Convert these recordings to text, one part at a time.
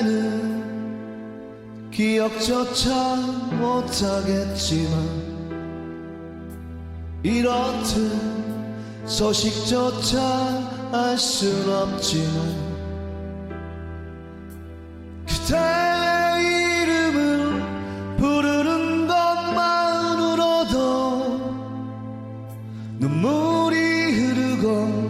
그대는 기억조차 못하겠지만 이렇듯 소식조차 알 순 없지만 그대의 이름을 부르는 것만으로도 눈물이 흐르고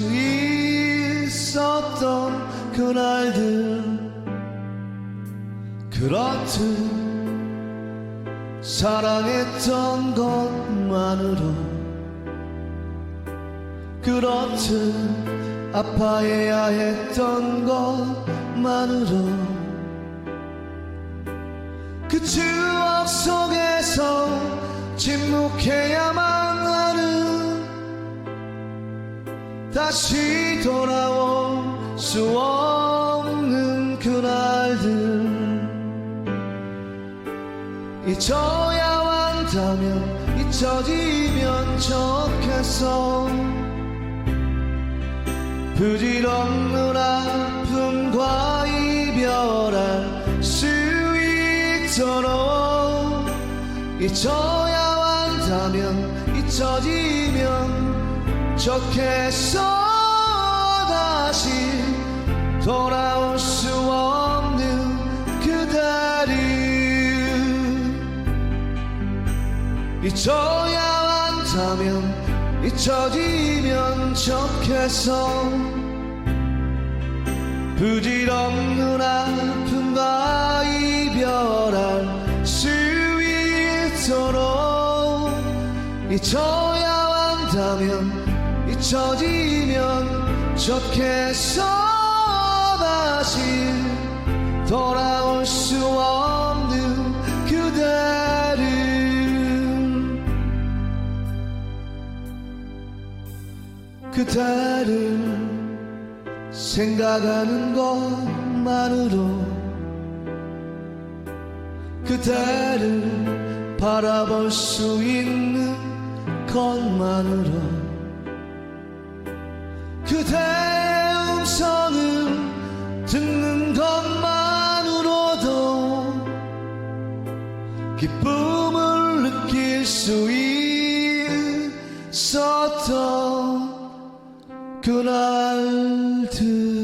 그날들 그렇듯 사랑했던 것만으로 그렇듯 아파해야 했던 것만으로 그 추억 속에서 침묵해야만 다시 돌아올 수 없는 그날들. 잊어야 한다면 잊혀지면 좋겠어 부질없는 아픔과 이별할 수 있도록 잊어야 한다면 잊혀지면 좋겠어 다시 돌아올 수 없는 그대를 잊어야 한다면 잊혀지면 좋겠어 부질없는 아픔과 이별할 수 있도록 잊어야 한다면 잊혀지면 좋겠어. 다시 돌아올 수 없는 그대를. 그대를 생각하는 것만으로 그대를 바라볼 수 있는 것만으로 그대의 음성을 듣는 것만으로도 기쁨을 느낄 수 있었던 그날들